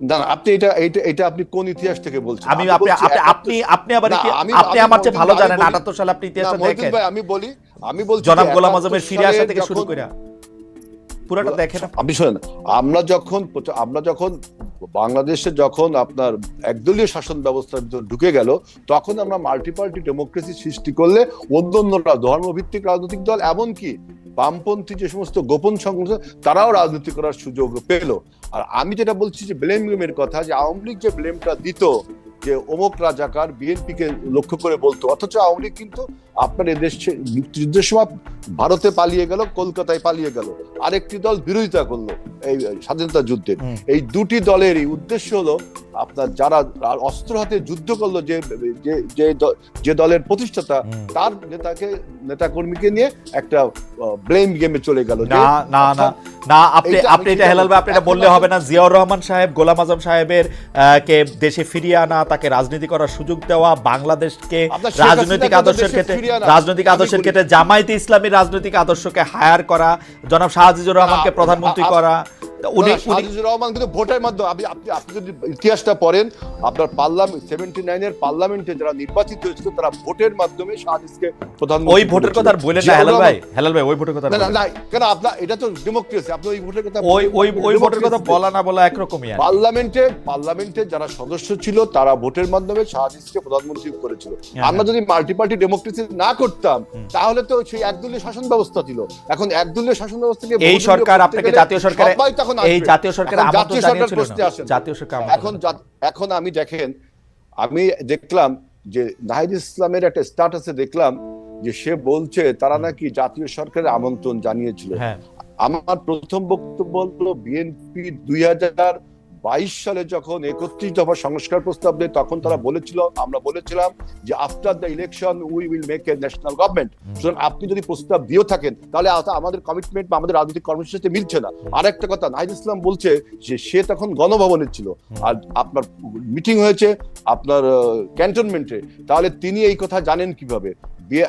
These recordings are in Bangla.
না আপনি এটা এটা আপনি কোন ইতিহাস থেকে বলছেন? আমি আপনি আপনি- আপনি আবার আপনি আমার চেয়ে ভালো জানেন বলি- আটাত্তর সালে আপনি ইতিহাস ইতিহাসটা দেখেন। ভাই, আমি বলি আমি বলছি জনাব গোলাম আজমের ফিরে আসা থেকে শুরু করে পুরোটা দেখেন আপনি শুনেন আমরা যখন আমরা যখন বাংলাদেশে যখন আপনার একদলীয় শাসন ব্যবস্থার ভিতর ঢুকে গেল, তখন আমরা মাল্টিপার্টি ডেমোক্রেসি সৃষ্টি করলে অন্য অন্যরা, ধর্মভিত্তিক রাজনৈতিক দল, এমনকি বামপন্থী যে সমস্ত গোপন সংগঠন, তারাও রাজনীতি করার সুযোগ পেল। আর আমি যেটা বলছি যে ব্লেম কথা, যে আওয়ামী লীগ যে ব্লেমটা দিত যে অমুক রাজাকার বিএনপি কে লক্ষ্য করে বলতো অথচ আওয়ামী লীগ কিন্তু আপনার এদেশ মুক্তিযুদ্ধের সময় ভারতে পালিয়ে গেল কলকাতায় পালিয়ে গেল। আরেকটি দল বিরোধিতা করল এই স্বাধীনতা যুদ্ধের। এই দুটি দলেরই উদ্দেশ্য হলো আপনার যারা অস্ত্র হাতে যুদ্ধ করল যে যে- যে দলের প্রতিষ্ঠাতা তার নেতাকে নেতাকর্মীকে নিয়ে একটা ব্লেম গেমে চলে গেল না না না না আপনি আপনি এটা হেলাল ভাই আপনি এটা বললে হবে না। জিয়াউর রহমান সাহেব গোলাম আজম সাহেবের কে দেশে ফিরিয়ে আনা তাকে রাজনীতি করার সুযোগ দেওয়া বাংলাদেশকে রাজনৈতিক আদর্শের ক্ষেত্রে রাজনৈতিক আদর্শের ক্ষেত্রে জামায়াতে ইসলামী রাজনৈতিক আদর্শকে হায়ার করা জনাব শাহজিজুর রহমানকে প্রধানমন্ত্রী করা উনি রহমান কিন্তু ভোটের মাধ্যমে আপনি আপনি যদি ইতিহাসটা পড়েন আপনার পার্লামেন্ট সেভেন্টি নাইনের পার্লামেন্টে যারা নির্বাচিত হয়েছিল তারা ভোটের মাধ্যমে প্রধানমন্ত্রী ওই ভোটের কথা আর বললেন না হেলাল ভাই হেলাল ভাই ওই ভোটের কথা না না কেন আপনার এটা তো ডেমোক্রেসি আপনি ওই ভোটের কথা ওই ওই ওই ভোটের কথা বলা না বলা একরকমই পার্লামেন্টে পার্লামেন্টে যারা সদস্য ছিল তারা ভোটের মাধ্যমে প্রধানমন্ত্রী করেছিল। হ্যাঁ, আমরা যদি মাল্টি পার্টি ডেমোক্রেসি না করতাম তাহলে তো সেই একদলীয় শাসন ব্যবস্থা ছিল। এখন একদলীয় শাসন ব্যবস্থাকে এই সরকার আপনাকে জাতীয় সরকারে এই জাতীয় আমন্ত্রণ জাতীয় সরকার প্রশ্নে না। আসেন। জাতীয় সরকার এখন এখন আমি দেখেন আমি দেখলাম যে নাহিদ ইসলামের একটা স্ট্যাটাসে দেখলাম যে সে বলছে তারা নাকি জাতীয় সরকারের আমন্ত্রণ জানিয়েছিল। হ্যাঁ। আমার প্রথম বক্তব্য হলো বিএনপি দুই হাজার বাইশ সালে যখন একত্রিশ দফা সংস্কার প্রস্তাব দেয় তখন তারা বলেছিল আমরা বলেছিলাম যে after the election we will make a national government সুতরাং আপনি যদি প্রস্তাব দিয়েও থাকেন তাহলে আমাদের কমিটমেন্ট বা আমাদের রাজনৈতিক কর্মসূচির সাথে মিলছে না। আর একটা কথা নাহিদ ইসলাম বলছে যে সে তখন গণভবনে ছিল। আর আপনার মিটিং হয়েছে আপনার ক্যান্টনমেন্টে তাহলে তিনি এই কথা জানেন কীভাবে? বিয়ে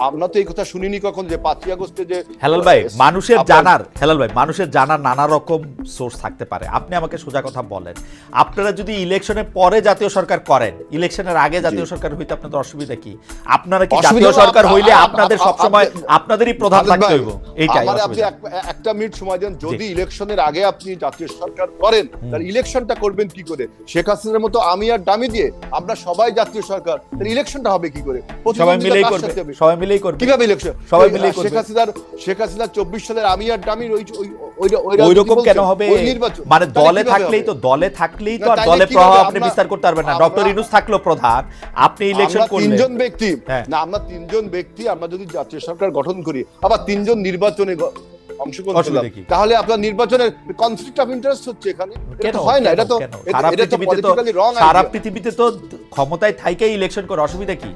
আমরা তো এই কথা শুনিনি কখন যে পাঁচই আগস্টে যে হেলাল ভাই মানুষের জানার হেলাল ভাই মানুষের জানার নানা রকম সোর্স থাকতে পারে। আপনি আমাকে সোজা কথা বলেন। আপনারা যদি ইলেকশনের পরে জাতীয় সরকার করেন ইলেকশনের আগে জাতীয় সরকার হইতে আপনাদের অসুবিধা কি? আপনারা কি জাতীয় সরকার হইলে আপনাদের আপ- সবসময় আপনাদেরই প্রধান থাকতে হইব। এইটাই আপনি একটা মিনিট সময় দেন। যদি ইলেকশনের আগে আপনি জাতীয় সরকার করেন তাহলে ইলেকশনটা করবেন কি করে? শেখ হাসিনার মতো আমি আর দামি দিয়ে আমরা সবাই জাতীয় সরকার তাহলে ইলেকশনটা হবে কি করে? সবাই কার করবে? সবাই মিলেই করবে। কীভাবে ইলেকশন? সবাই মিলেই করবে। শেখ হাসিনার শেখ হাসিনার চব্বিশ সালের আমি আর ওই ওই রকম কেন হবে? মানে দলে থাকলেই তো দলে থাকলেই তো আর দলে প্রভাব আপনি বিস্তার করতে পারবেন না। ডক্টর ইনুস থাকল প্রধান। আপনি ইলেকশন করলেন। তিনজন ব্যক্তি। হ্যাঁ। না আমরা তিনজন ব্যক্তি আমরা যদি জাতীয় সরকার গঠন করি আবার তিনজন নির্বাচনে অংশগ্রহণ করলাম। তাহলে আপনার নির্বাচনের কনফ্লিক্ট অফ ইন্টারেস্ট হচ্ছে এখানে। এটা হয় না এটা তো এটা- তো পৃথিবীতে তো সারা পৃথিবীতে তো ক্ষমতায় থাইকেই ইলেকশন করে অসুবিধা কি?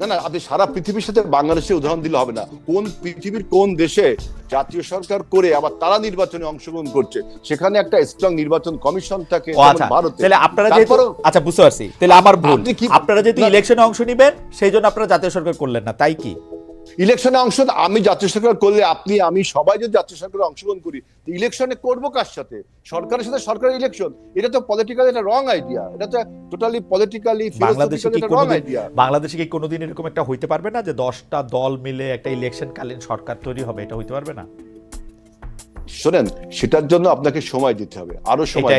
না না আপনি সারা পৃথিবীর সাথে বাংলাদেশের উদাহরণ দিলে হবে না। কোন পৃথিবীর কোন দেশে জাতীয় সরকার করে আবার তারা নির্বাচনে অংশগ্রহণ করছে? সেখানে একটা স্ট্রং নির্বাচন কমিশন থাকে আচ্ছা। ভারতে। তাহলে আপনারা যেহেতু আচ্ছা বুঝতে পারছি। তাহলে আমার ভুল। আপনারা যেহেতু ইলেকশনে অংশ নিবেন সেই জন্য আপনারা জাতীয় সরকার করলেন না। তাই কি? ইলেকশনে অংশ আমি জাতীয় সরকার করলে আপনি আমি সবাই যদি জাতীয় সরকারে অংশগ্রহণ করি ইলেকশনে করব কার সাথে? সরকারের সাথে সরকারের ইলেকশন এটা তো পলিটিক্যালি এটা রং আইডিয়া এটা তো টোটালি পলিটিক্যালি বাংলাদেশে কি রং কোনোদিন আইডিয়া বাংলাদেশে কি কোনোদিন এরকম একটা হইতে পারবে না যে দশটা দল মিলে একটা ইলেকশন কালীন সরকার তৈরি হবে? এটা হইতে পারবে না? শোনেন সেটার জন্য আপনাকে সময় দিতে হবে। আরও সময়।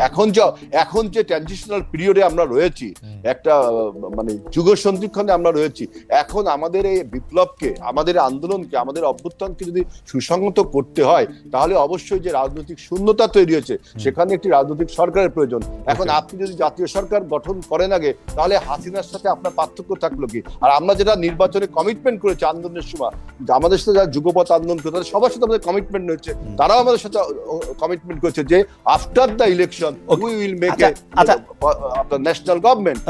এখন যে এখন যে ট্রানজিশনাল পিরিয়ডে আমরা রয়েছি একটা মানে যুগ সন্ধিক্ষণে আমরা রয়েছি। এখন আমাদের এই বিপ্লবকে আমাদের আন্দোলনকে আমাদের অভ্যুত্থানকে যদি সুসংহত করতে হয় তাহলে অবশ্যই যে রাজনৈতিক শূন্যতা তৈরি হয়েছে সেখানে একটি রাজনৈতিক সরকারের প্রয়োজন। এখন আপনি যদি জাতীয় সরকার গঠন করেন আগে তাহলে হাসিনার সাথে আপনার পার্থক্য থাকল কি? আর আমরা যেটা নির্বাচনে কমিটমেন্ট করেছি আন্দোলনের সময় আমাদের সাথে যারা যুগপথ আন্দোলন করে তাদের সবার সাথে আমাদের কমিটমেন্ট হয়েছে তারাও আমাদের সাথে কমিটমেন্ট করেছে যে after the election we will make আচ্ছা, আচ্ছা। আপনার ন্যাশনাল গভর্নমেন্ট আহ,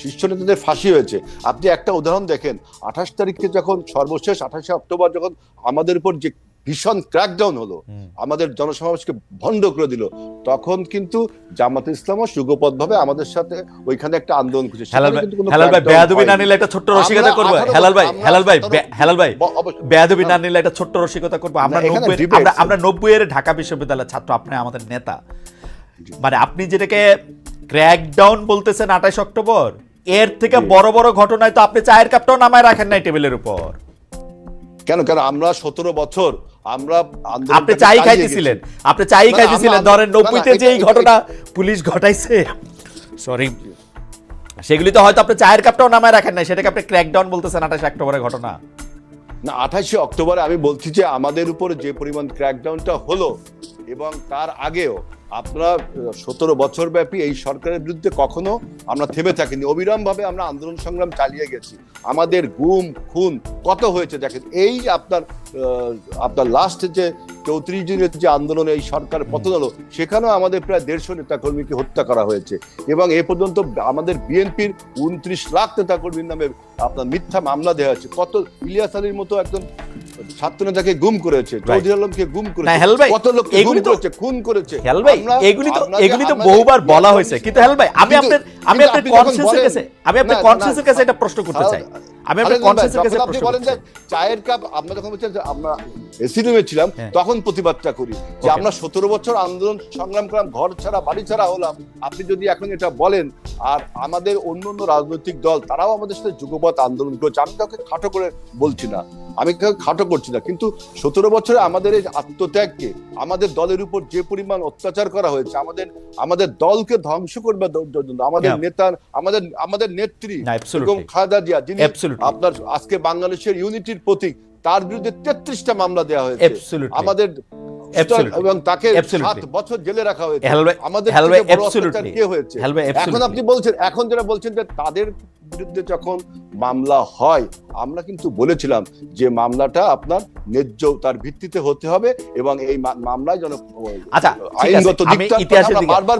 শীর্ষ নেতাদের ফাঁসি হয়েছে। আপনি একটা উদাহরণ দেখেন আঠাশ তারিখে যখন সর্বশেষ আঠাশে অক্টোবর যখন আমাদের উপর যে ভীষণ ক্র্যাকডাউন হলো আমাদের জনসমাবেশকে ভণ্ড করে দিল তখন কিন্তু জামাত ইসলামও সুগপথভাবে আমাদের সাথে ওইখানে একটা আন্দোলন করছে। হেলাল ভাই বেয়াদবি না নিলে একটা ছোট্ট রসিকতা করব? হেলাল ভাই হেলাল ভাই হেলাল ভাই। বেয়াদবি না নিলে একটা ছোট্ট রসিকতা করব। আমরা নব্বই। আমরা নব্বই এর ঢাকা বিশ্ববিদ্যালয়ের ছাত্র আপনি আমাদের নেতা। মানে আপনি যেটাকে ক্র্যাকডাউন বলতেছেন আঠাশ অক্টোবর। এর থেকে। বড় বড় ঘটনায় তো আপনি চায়ের কাপটাও নামায় রাখেন নাই টেবিলের উপর। কেন? কেন? আমরা সতেরো বছর আমরা আপনি চাই খাইতেছিলেন। আপনি চাই খাইতেছিলেন। ধরেন নব্বইতে যে এই ঘটনা পুলিশ ঘটাইছে সরি সেগুলি তো হয়তো আপনি চায়ের কাপটাও নামায় রাখেন নাই সেটাকে আপনি ক্র্যাকডাউন বলতেছেন আঠাশ অক্টোবরের ঘটনা। না আঠাশে অক্টোবরে আমি বলছি যে আমাদের উপরে যে পরিমাণ ক্র্যাকডাউনটা হলো এবং তার আগেও আপনারা সতেরো বছর ব্যাপী এই সরকারের বিরুদ্ধে কখনো আমরা থেমে থাকিনি। অবিরাম ভাবে আমরা আন্দোলন সংগ্রাম চালিয়ে গেছি। আমাদের গুম, খুন কত হয়েছে দেখেন। এই আপনার আপনার লাস্ট যে চৌত্রিশ দিনের যে আন্দোলনে এই সরকার পতন হলো সেখানেও আমাদের প্রায় দেড়শো নেতাকর্মীকে হত্যা করা হয়েছে। এবং এ পর্যন্ত আমাদের বিএনপির উনত্রিশ লাখ নেতাকর্মীর নামে আপনার মিথ্যা মামলা দেওয়া হয়েছে। কত ইলিয়াস আলীর মতো একজন ছাত্র নেতাকে গুম করেছে চৌধুরী আলমকে গুম করেছে কত লোককে গুম করেছে খুন করেছে। হেল ভাই এগুলি তো এগুলি তো বহুবার বলা হয়েছে। কিন্তু হেল ভাই আমি আপনার আমি আপনার কাছে আমি আপনার না, না, কাছে এটা প্রশ্ন করতে চাই। আমি আপনার কনসেন্সের কাছে আপনি বলেন যে চায়ের কাপ আমরা যখন বলছেন আমরা এসি রুমে ছিলাম হ্যাঁ। তখন প্রতিবাদটা করি যে আমরা সতেরো বছর আন্দোলন সংগ্রাম করলাম ঘর ছাড়া বাড়ি ছাড়া হলাম। আপনি যদি এখন এটা বলেন আর আমাদের অন্য অন্য রাজনৈতিক দল তারাও আমাদের সাথে যুগপথ আন্দোলন করছে আমি কাউকে খাটো করে বলছি না। আমি খাটো করছি না। কিন্তু সতেরো বছরে আমাদের এই আত্মত্যাগকে আমাদের দলের উপর যে পরিমাণ অত্যাচার করা হয়েছে আমাদের আমাদের দলকে ধ্বংস করবে আমাদের নেতা আমাদের আমাদের নেত্রী. বেগম খালেদা জিয়া যিনি আপনার আজকে বাংলাদেশের ইউনিটির প্রতীক তার বিরুদ্ধে তেত্রিশটা মামলা দেওয়া হয়েছে। আমাদের এবং তাকে বছর জেলে রাখা হয়েছে। আমাদের কে হয়েছে? এখন আপনি বলছেন এখন যারা বলছেন যে তাদের বিরুদ্ধে যখন মামলা হয় আমরা কিন্তু বলেছিলাম যে মামলাটা আপনার ন্যায্য তার ভিত্তিতে হতে হবে এবং এই মামলায় যেন আচ্ছা আইনগত আমরা বারবার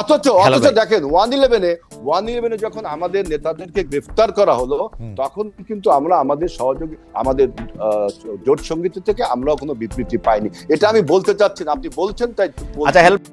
অথচ অথচ দেখেন ওয়ান ইলেভেনে ওয়ান ইলেভেনে যখন আমাদের নেতাদেরকে গ্রেফতার করা হলো তখন কিন্তু আমরা আমাদের সহযোগী আমাদের জোট সংগীত থেকে আমরাও কোনো বিবৃতি পাইনি। এটা আমি বলতে চাচ্ছি না আপনি বলছেন তাই আচ্ছা হেল্প